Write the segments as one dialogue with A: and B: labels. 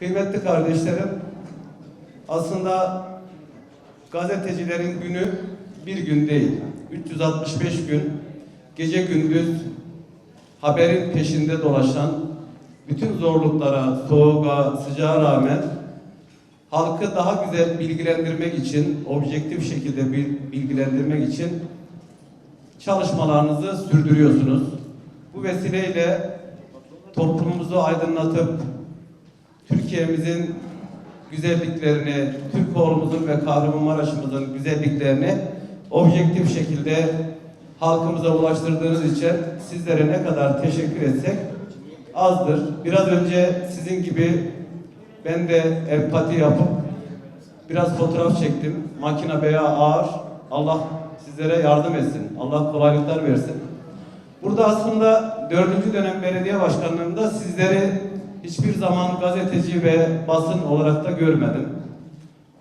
A: Kıymetli kardeşlerim, aslında gazetecilerin günü bir gün değil. 365 gün gece gündüz haberin peşinde dolaşan, bütün zorluklara, soğuğa, sıcağa rağmen halkı daha güzel bilgilendirmek için, objektif şekilde bil- bilgilendirmek için çalışmalarınızı sürdürüyorsunuz. Bu vesileyle toplumumuzu aydınlatıp Türkiye'mizin güzelliklerini, Türkoğlu'muzun ve Kahramanmaraş'ımızın güzelliklerini objektif şekilde halkımıza ulaştırdığınız için sizlere ne kadar teşekkür etsek azdır. Biraz önce sizin gibi ben de empati yapıp biraz fotoğraf çektim. Makine veya ağır. Allah sizlere yardım etsin. Allah kolaylıklar versin. Burada aslında dördüncü dönem belediye başkanlığında sizleri hiçbir zaman gazeteci ve basın olarak da görmedim.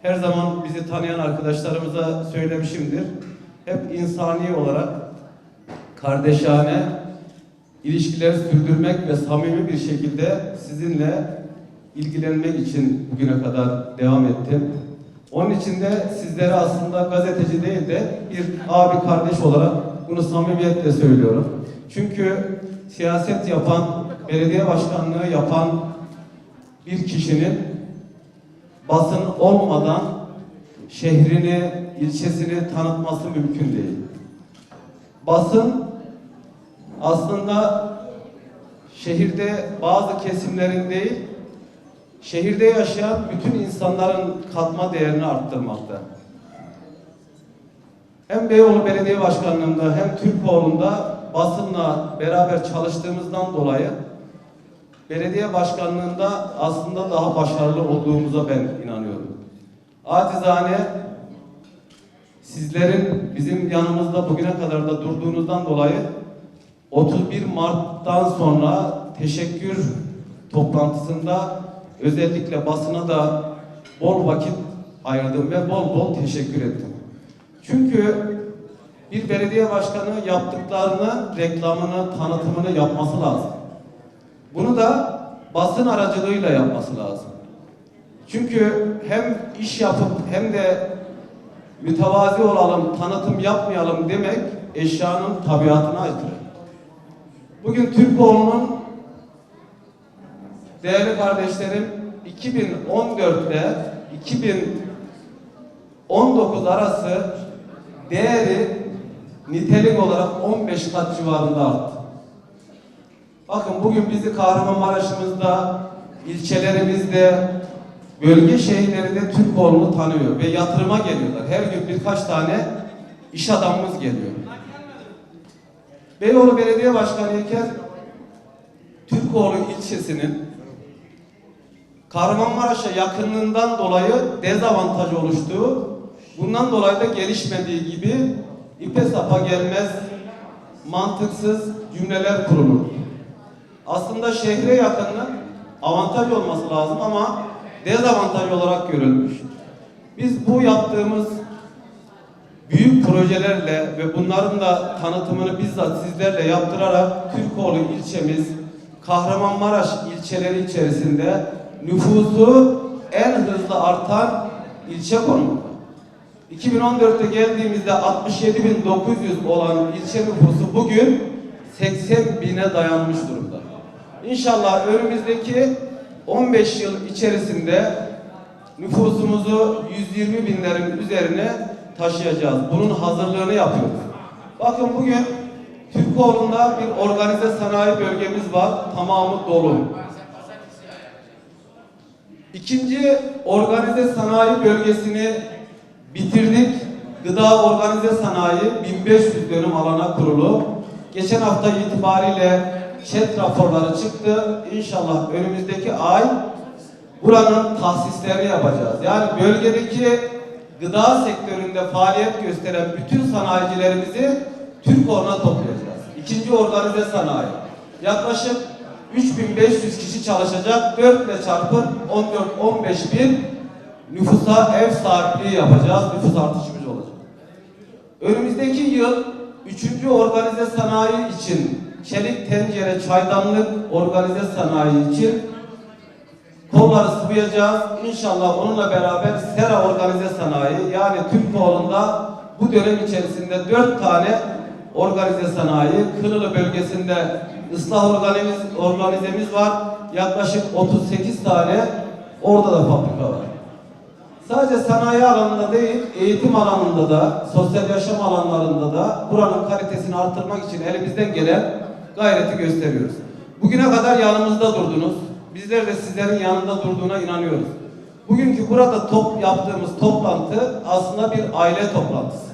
A: Her zaman bizi tanıyan arkadaşlarımıza söylemişimdir. Hep insani olarak kardeşane ilişkiler sürdürmek ve samimi bir şekilde sizinle ilgilenmek için bugüne kadar devam ettim. Onun için de sizlere aslında gazeteci değil de bir abi kardeş olarak bunu samimiyetle söylüyorum. Çünkü siyaset yapan, belediye başkanlığı yapan bir kişinin basın olmadan şehrini, ilçesini tanıtması mümkün değil. Basın aslında şehirde bazı kesimlerin değil, şehirde yaşayan bütün insanların katma değerini arttırmakta. Hem Beyoğlu Belediye Başkanlığı'nda hem Türkoğlu'nda basınla beraber çalıştığımızdan dolayı belediye başkanlığında aslında daha başarılı olduğumuza ben inanıyorum. Acizane sizlerin bizim yanımızda bugüne kadar da durduğunuzdan dolayı 31 Mart'tan sonra teşekkür toplantısında özellikle basına da bol vakit ayırdım ve bol bol teşekkür ettim. Çünkü bir belediye başkanı yaptıklarını, reklamını, tanıtımını yapması lazım. Bunu da basın aracılığıyla yapması lazım. Çünkü hem iş yapıp hem de mütevazi olalım, tanıtım yapmayalım demek eşyanın tabiatına aykırı. Bugün Türkoğlu'nun değerli kardeşlerim 2014 ile 2019 arası değeri nitelik olarak 15 kat civarında arttı. Bakın bugün bizi Kahramanmaraş'ımızda, ilçelerimizde, bölge şehirlerinde Türkoğlu'nu tanıyor ve yatırıma geliyorlar. Her gün birkaç tane iş adamımız geliyor. Beyoğlu Belediye Başkanı iken Türkoğlu ilçesinin Kahramanmaraş'a yakınlığından dolayı dezavantaj oluştuğu, bundan dolayı da gelişmediği gibi ipe sapa gelmez, mantıksız cümleler kurulur. Aslında şehre yakınlık avantaj olması lazım ama dezavantaj olarak görülmüş. Biz bu yaptığımız büyük projelerle ve bunların da tanıtımını bizzat sizlerle yaptırarak Türkoğlu ilçemiz Kahramanmaraş ilçeleri içerisinde nüfusu en hızlı artan ilçe konumunda. 2014'te geldiğimizde 67.900 olan ilçe nüfusu bugün 80 bine dayanmış durumda. İnşallah önümüzdeki 15 yıl içerisinde nüfusumuzu 120 binlerin üzerine taşıyacağız. Bunun hazırlığını yapıyoruz. Bakın bugün Türkoğlu'nda bir organize sanayi bölgemiz var. Tamamı dolu. İkinci organize sanayi bölgesini bitirdik. Gıda organize sanayi 1500 dönüm alana kurulu. Geçen hafta itibariyle ÇED raporları çıktı. İnşallah önümüzdeki ay buranın tahsislerini yapacağız. Yani bölgedeki gıda sektöründe faaliyet gösteren bütün sanayicilerimizi Türkoğlu'na toplayacağız. İkinci organize sanayi. Yaklaşık 3500 kişi çalışacak. 4 ile çarpın 14-15 bin nüfusa ev sahipliği yapacağız. Nüfus artışımız olacak. Önümüzdeki yıl 3. organize sanayi için çelik tencere çaydanlık organize sanayi için kolları sıvayacağız. İnşallah onunla beraber Sera Organize Sanayi yani Türkoğlu'nda bu dönem içerisinde dört tane organize sanayi, Kınılı bölgesinde ıslah organiz, organizemiz var. Yaklaşık 38 tane orada da fabrika var. Sadece sanayi alanında değil, eğitim alanında da, sosyal yaşam alanlarında da buranın kalitesini artırmak için elimizden gelen gayreti gösteriyoruz. Bugüne kadar yanımızda durdunuz. Bizler de sizlerin yanında durduğuna inanıyoruz. Bugünkü burada top yaptığımız toplantı aslında bir aile toplantısı.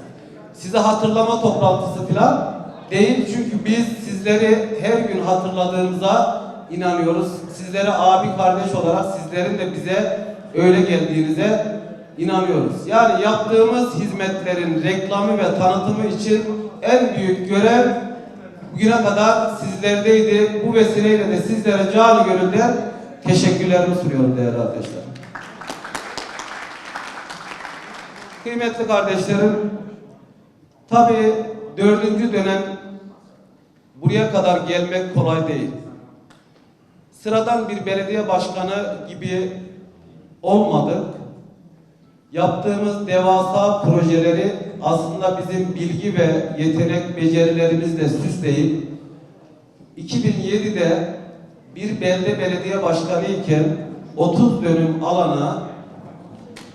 A: Size hatırlama toplantısı falan değil çünkü biz sizleri her gün hatırladığımıza inanıyoruz. Sizlere abi kardeş olarak sizlerin de bize öyle geldiğinize inanıyoruz. Yani yaptığımız hizmetlerin reklamı ve tanıtımı için en büyük görev bugüne kadar sizlerdeydi. Bu vesileyle de sizlere canı gönülden teşekkürlerimi sunuyorum değerli arkadaşlar. Kıymetli kardeşlerim, tabii dördüncü dönem buraya kadar gelmek kolay değil. Sıradan bir belediye başkanı gibi olmadık. Yaptığımız devasa projeleri aslında bizim bilgi ve yetenek becerilerimizle süsleyip 2007'de bir belde belediye başkanı iken 30 dönüm alana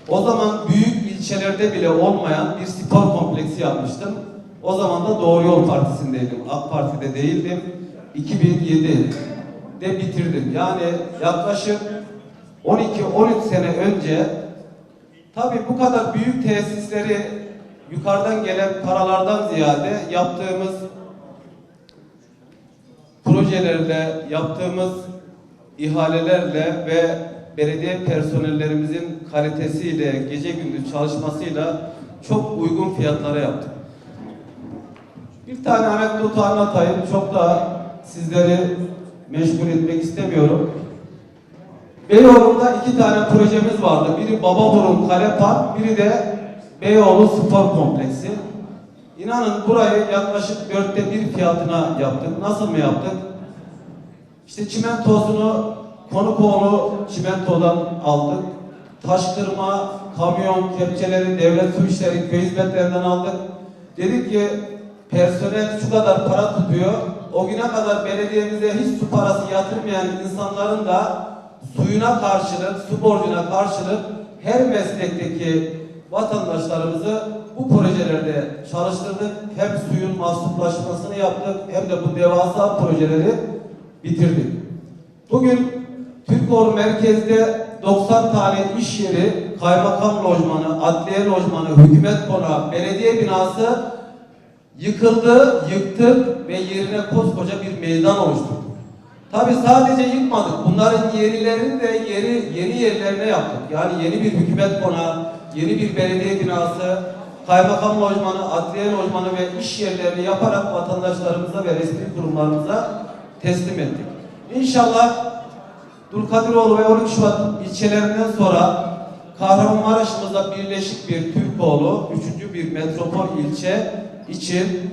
A: o zaman büyük ilçelerde bile olmayan bir spor kompleksi yapmıştım. O zaman da Doğru Yol Partisi'ndeydim. AK Parti'de değildim. 2007'de bitirdim. Yani yaklaşık 12-13 sene önce tabii bu kadar büyük tesisleri yukarıdan gelen paralardan ziyade yaptığımız projelerle, yaptığımız ihalelerle ve belediye personellerimizin kalitesiyle, gece gündüz çalışmasıyla çok uygun fiyatlara yaptık. Bir tane anekdotu anlatayım. Çok da sizleri meşgul etmek istemiyorum. Beyoğlu'nda iki tane projemiz vardı. Biri Bababurun Kale Park, biri de Beyoğlu Spor Kompleksi. İnanın burayı yaklaşık dörtte bir fiyatına yaptık. Nasıl mı yaptık? İşte çimentosunu Konukoğlu çimentodan aldık. Taş kırma, kamyon, kepçeleri, devlet su işleri, köy hizmetlerinden aldık. Dedik ki personel şu kadar para tutuyor. O güne kadar belediyemize hiç su parası yatırmayan insanların da suyuna karşılık, su borcuna karşılık her meslekteki vatandaşlarımızı bu projelerde çalıştırdık. Hem suyun mahsuplaşmasını yaptık hem de bu devasa projeleri bitirdik. Bugün Türkoğlu merkezde 90 tane iş yeri, kaymakam lojmanı, adliye lojmanı, hükümet konağı, belediye binası yıkıldı, yıktık ve yerine koskoca bir meydan oluşturduk. Tabi sadece yıkmadık. Bunların yenilerini de yeni, yeni yerlerine yaptık. Yani yeni bir hükümet konağı, yeni bir belediye binası, kaymakam lojmanı, adliye lojmanı ve iş yerlerini yaparak vatandaşlarımıza ve resmi kurumlarımıza teslim ettik. İnşallah Dulkadiroğlu ve 12 Şubat ilçelerinden sonra Kahramanmaraş'ımızda birleşik bir Türkoğlu, üçüncü bir metropol ilçe için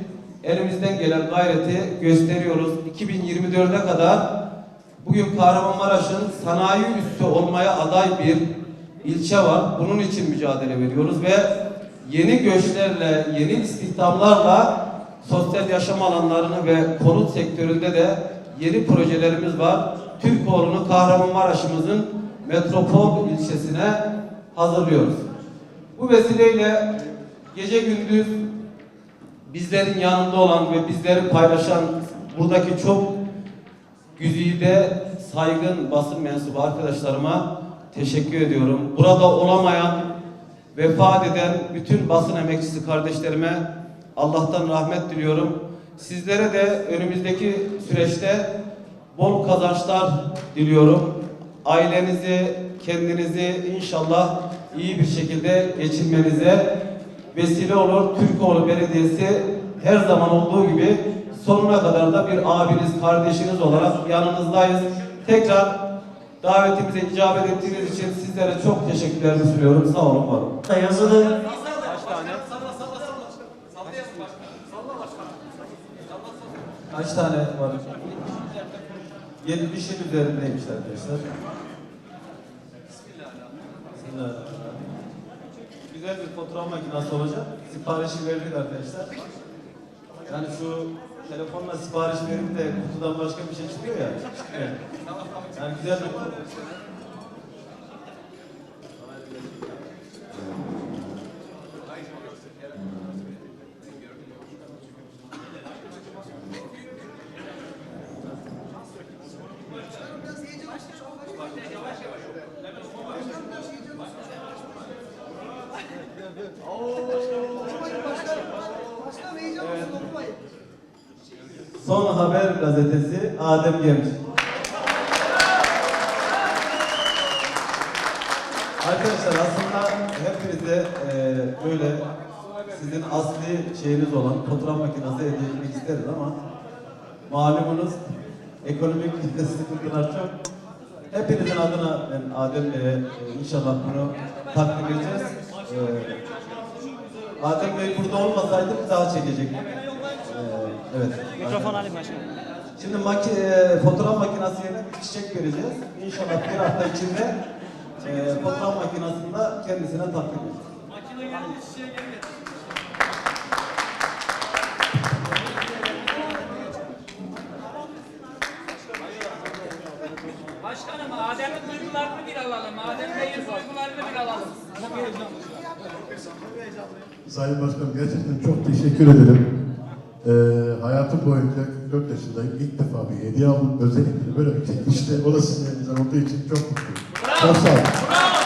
A: elimizden gelen gayreti gösteriyoruz. 2024'e kadar bugün Kahramanmaraş'ın sanayi üssü olmaya aday bir ilçe var. Bunun için mücadele veriyoruz ve yeni göçlerle, yeni istihdamlarla sosyal yaşam alanlarını ve konut sektöründe de yeni projelerimiz var. Türkoğlu'nu Kahramanmaraş'ımızın metropol ilçesine hazırlıyoruz. Bu vesileyle gece gündüz bizlerin yanında olan ve bizleri paylaşan buradaki çok güzide saygın basın mensubu arkadaşlarıma teşekkür ediyorum. Burada olamayan, vefat eden bütün basın emekçisi kardeşlerime Allah'tan rahmet diliyorum. Sizlere de önümüzdeki süreçte bol kazançlar diliyorum. Ailenizi, kendinizi inşallah iyi bir şekilde geçirmenize vesile olur. Türkoğlu Belediyesi her zaman olduğu gibi sonuna kadar da bir abiniz, kardeşiniz olarak yanınızdayız. Tekrar davetimize icabet ettiğiniz için sizlere çok teşekkürlerimi sunuyorum. Sağ olun, var olun.
B: Yazılı
A: Kaç tane var? 70'in üzerindeymiş arkadaşlar. Güzel bir fotoğraf makinesi olacak. Siparişi verdik arkadaşlar. Yani şu telefonla sipariş verip de kutudan başka bir şey çıkıyor ya. Yani güzel bir Son Haber gazetesi Adem Genç. Arkadaşlar aslında hepinize e, böyle sizin asli şeyiniz olan fotoğraf makinesi hediye etmek isteriz ama malumunuz ekonomik sıkıntılar çok. Hepinizin adına ben Adem Bey'e e, inşallah bunu takdim edeceğiz. E, Adem Bey burada olmasaydı daha çekecektik. Evet.
C: Mikrofon alayım başkanım.
A: Şimdi maki, e, fotoğraf makinesi yerine bir çiçek vereceğiz. İnşallah bir hafta içinde e, fotoğraf makinesinde kendisine takdim edeceğiz.
D: Başkanım Adem'in duygularını bir alalım. Adem Bey'in duygularını bir alalım.
E: Sayın Başkanım gerçekten çok teşekkür ederim. Ee, hayatım boyunca 44 yaşındayım. İlk defa bir hediye aldım. Özellikle böyle bir çekişte o da sizin olduğu için çok mutluyum. Çok sağ olun.
D: Bravo.